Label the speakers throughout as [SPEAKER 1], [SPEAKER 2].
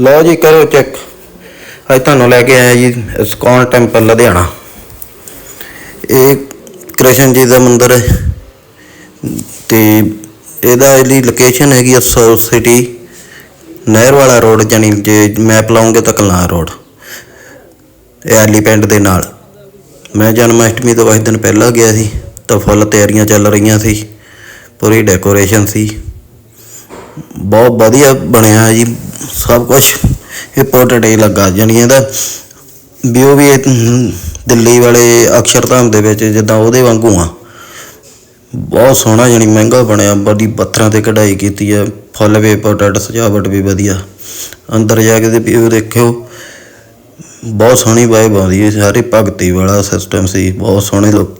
[SPEAKER 1] ਲਓ ਜੀ ਕਰੋ ਚੈੱਕ। ਅੱਜ ਤੁਹਾਨੂੰ ਲੈ ਕੇ ਆਇਆ ਜੀ, ਇਸਕੌਨ ਟੈਂਪਲ, ਲੁਧਿਆਣਾ। ਇਹ ਕ੍ਰਿਸ਼ਨ ਜੀ ਦਾ ਮੰਦਿਰ ਹੈ। ਤੇ ਇਹਦਾ ਇਹਦੀ ਲੋਕੇਸ਼ਨ ਹੈਗੀ ਆ ਸਾਊਥ ਸਿਟੀ ਨਹਿਰ ਵਾਲਾ ਰੋਡ ਜਾਨੀ ਜੇ ਮੈਪ ਲਾਉਂਗੇ ਤਾਂ ਕਲਾਂ ਰੋਡ। ਇਹ ਐਲੀ ਪਿੰਡ ਦੇ ਨਾਲ। ਮੈਂ ਜਨਮ ਅਸ਼ਟਮੀ ਤੋਂ ਕੁਝ ਦਿਨ ਪਹਿਲਾਂ ਗਿਆ ਸੀ, ਤਾਂ ਫੁੱਲ ਤਿਆਰੀਆਂ ਚੱਲ ਰਹੀਆਂ ਸੀ। ਪੂਰੀ ਡੈਕੋਰੇਸ਼ਨ ਸੀ। ਬਹੁਤ ਵਧੀਆ ਬਣਿਆ ਜੀ। ਸਭ ਕੁਝ ਇੰਪੋਰਟੈਂਟ ਹੀ ਲੱਗਾ ਜਾਣੀ ਇਹਦਾ ਵਿਊ ਵੀ ਇਹ, ਹਮ, ਦਿੱਲੀ ਵਾਲੇ ਅਕਸ਼ਰਧਾਮ ਦੇ ਵਿੱਚ ਜਿੱਦਾਂ ਉਹਦੇ ਵਾਂਗੂ ਆ। ਬਹੁਤ ਸੋਹਣਾ ਜਾਣੀ ਮਹਿੰਗਾ ਬਣਿਆ ਬੜੀ ਪੱਥਰਾਂ ਤੇ ਕਢਾਈ ਕੀਤੀ ਹੈ ਫੁੱਲ ਵੀ ਇੰਪੋਰਟੈਂਟ ਸਜਾਵਟ ਵੀ ਵਧੀਆ। ਅੰਦਰ ਜਾ ਕੇ ਤੇ ਵਿਊ ਦੇਖਿਓ ਬਹੁਤ ਸੋਹਣੀ ਵਾਈਬ ਆਉਂਦੀ ਹੈ ਸਾਰੇ ਭਗਤੀ ਵਾਲਾ ਸਿਸਟਮ ਸੀ ਬਹੁਤ ਸੋਹਣੇ ਲੋਕ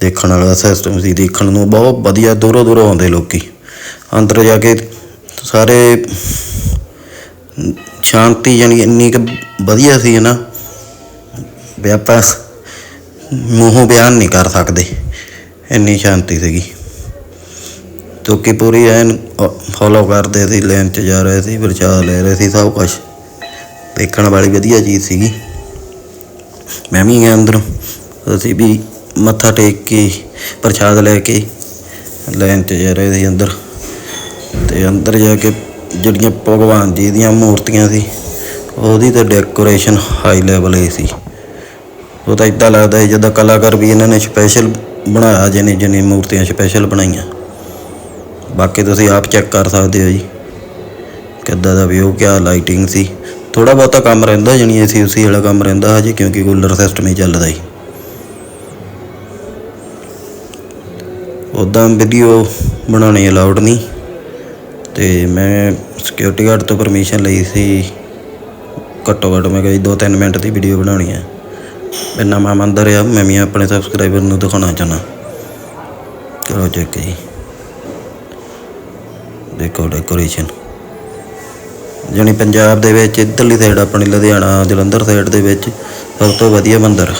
[SPEAKER 1] ਦੇਖਣ ਵਾਲਾ ਸਿਸਟਮ ਸੀ ਦੇਖਣ ਨੂੰ ਬਹੁਤ ਵਧੀਆ ਦੂਰੋਂ ਦੂਰੋਂ ਆਉਂਦੇ ਲੋਕੀ। ਅੰਦਰ ਜਾ ਕੇ ਸਾਰੇ ਸ਼ਾਂਤੀ ਜਾਨੀ ਇੰਨੀ ਕੁ ਵਧੀਆ ਸੀ ਨਾ ਵੀ ਆਪਾਂ ਮੂੰਹੋਂ ਬਿਆਨ ਨਹੀਂ ਕਰ ਸਕਦੇ, ਇੰਨੀ ਸ਼ਾਂਤੀ ਸੀਗੀ। ਲੋਕੀ ਪੂਰੀ ਐਨ ਫੋਲੋ ਕਰਦੇ ਸੀ ਲਾਈਨ 'ਚ ਜਾ ਰਹੇ ਸੀ ਪ੍ਰਚਾਰ ਲੈ ਰਹੇ ਸੀ ਸਭ ਕੁਝ ਦੇਖਣ ਵਾਲੀ ਵਧੀਆ ਚੀਜ਼ ਸੀਗੀ। ਮੈਂ ਵੀ ਗਿਆ ਅੰਦਰ, ਅਸੀਂ ਵੀ ਮੱਥਾ ਟੇਕ ਕੇ, ਪ੍ਰਸ਼ਾਦ ਲੈ ਕੇ ਲਾਈਨ 'ਚ ਜਾ ਰਹੇ ਸੀ ਅੰਦਰ। ਤੇ ਅੰਦਰ ਜਾ ਕੇ ਜਿਹੜੀਆਂ ਭਗਵਾਨ ਜੀ ਦੀਆਂ ਮੂਰਤੀਆਂ ਸੀ, ਉਹਦੀ ਤਾਂ ਡੈਕੋਰੇਸ਼ਨ ਹਾਈ ਲੈਵਲ ਹੀ ਸੀ। ਉਹ ਤਾਂ ਇਦਾਂ ਲੱਗਦਾ ਸੀ ਜਿੱਦਾਂ ਕਲਾਕਾਰ ਵੀ ਇਹਨਾਂ ਨੇ ਸਪੈਸ਼ਲ ਬਣਾਇਆ ਜਿਹਨੇ ਜਿਹਨੇ ਮੂਰਤੀਆਂ ਸਪੈਸ਼ਲ ਬਣਾਈਆਂ। ਬਾਕੀ ਤੁਸੀਂ ਆਪ ਚੈੱਕ ਕਰ ਸਕਦੇ ਹੋ ਜੀ, ਕਿੱਦਾਂ ਦਾ ਵਿਊ ਕਿਆ ਲਾਈਟਿੰਗ ਸੀ। ਥੋੜਾ ਬਹੁਤਾ ਕੰਮ ਰਹਿੰਦਾ ਜਣੀ ਏਸੀ ਉਸੀ ਵਾਲਾ ਕੰਮ ਰਹਿੰਦਾ ਹਜੇ, ਕਿਉਂਕਿ ਕੂਲਰ ਸਿਸਟਮ ਹੀ ਚੱਲਦਾ ਹੀ ਉਦਾਂ ਵੀਡੀਓ ਬਣਾਉਣੀ ਅਲਾਉਡ ਨਹੀਂ। ਤੇ ਮੈਂ ਸਿਕਿਉਰਿਟੀ ਗਾਰਡ ਤੋਂ ਪਰਮਿਸ਼ਨ ਲਈ ਸੀ। ਘੱਟੋ ਘੱਟ ਮੈਂ ਕਿਹਾ 2-3 ਮਿੰਟ ਦੀ ਵੀਡੀਓ ਬਣਾਉਣੀ ਹੈ ਮੈਂ ਨਵਾਂ ਮੰਦਰ ਆ, ਮੈਂ ਵੀ ਆਪਣੇ ਸਬਸਕ੍ਰਾਈਬਰ ਨੂੰ ਦਿਖਾਉਣਾ ਚਾਹੁੰਦਾ। ਚਲੋ ਚੈੱਕ ਜੀ। ਦੇਖੋ ਡੈਕੋਰੇਸ਼ਨ ਜਾਣੀ ਪੰਜਾਬ ਦੇ ਵਿੱਚ ਇੱਧਰਲੀ ਸਾਈਡ ਆਪਣੀ ਲੁਧਿਆਣਾ, ਜਲੰਧਰ ਸਾਈਡ ਦੇ ਵਿੱਚ ਸਭ ਤੋਂ ਵਧੀਆ ਮੰਦਰ।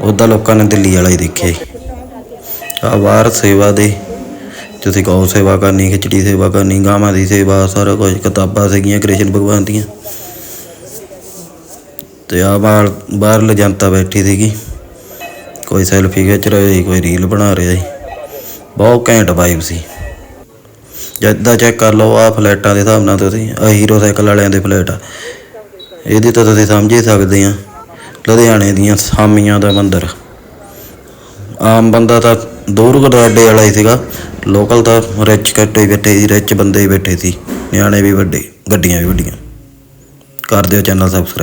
[SPEAKER 1] ਉੱਦਾਂ ਲੋਕਾਂ ਨੇ ਦਿੱਲੀ ਵਾਲਾ ਹੀ ਦੇਖਿਆ। ਆ ਵਾਰ ਸੇਵਾ ਦੇ ਤੁਸੀਂ ਗਊ ਸੇਵਾ ਕਰਨੀ, ਖਿਚੜੀ ਸੇਵਾ ਕਰਨੀ, ਗਾਵਾਂ ਦੀ ਸੇਵਾ, ਸਾਰਾ ਕੁਝ ਕਿਤਾਬਾਂ ਸੀਗੀਆਂ, ਕ੍ਰਿਸ਼ਨ ਭਗਵਾਨ ਦੀਆਂ। ਤੇ ਆ ਬਾਹਰ ਬਾਹਰ ਜਨਤਾ ਬੈਠੀ ਸੀਗੀ। ਕੋਈ ਸੈਲਫੀ ਖਿੱਚ ਰਿਹਾ ਸੀ, ਕੋਈ ਰੀਲ ਬਣਾ ਰਿਹਾ ਸੀ। ਬਹੁਤ ਘੈਂਟ ਵਾਈਬ ਸੀ। ਜਿੱਦਾਂ ਚੈੱਕ ਕਰ ਲਓ ਆ ਫਲੈਟਾਂ ਦੇ ਹਿਸਾਬ ਨਾਲ ਤੁਸੀਂ ਆ ਹੀਰੋ ਸਾਈਕਲ ਵਾਲਿਆਂ ਦੇ ਫਲੈਟ ਆ। ਇਹਦੀ ਤਾਂ ਤੁਸੀਂ ਸਮਝ ਹੀ ਸਕਦੇ ਆ। ਲੁਧਿਆਣੇ ਦੀਆਂ ਸਾਮੀਆਂ ਦਾ ਮੰਦਿਰ। ਆਮ ਬੰਦਾ ਤਾਂ ਦੂਰ ਗਰਾਡੇ ਵਾਲਾ ਹੀ ਸੀਗਾ। ਲੋਕਲ ਤਾਂ ਰਿਚ ਕੱਟੇ ਬੈਠੇ ਸੀ ਰਿਚ ਬੰਦੇ ਹੀ ਬੈਠੇ ਸੀ। ਨਿਆਣੇ ਵੀ ਵੱਡੇ, ਗੱਡੀਆਂ ਵੀ ਵੱਡੀਆਂ। ਕਰ ਦਿਓ ਚੈਨਲ ਸਬਸਕ੍ਰਾਈਬ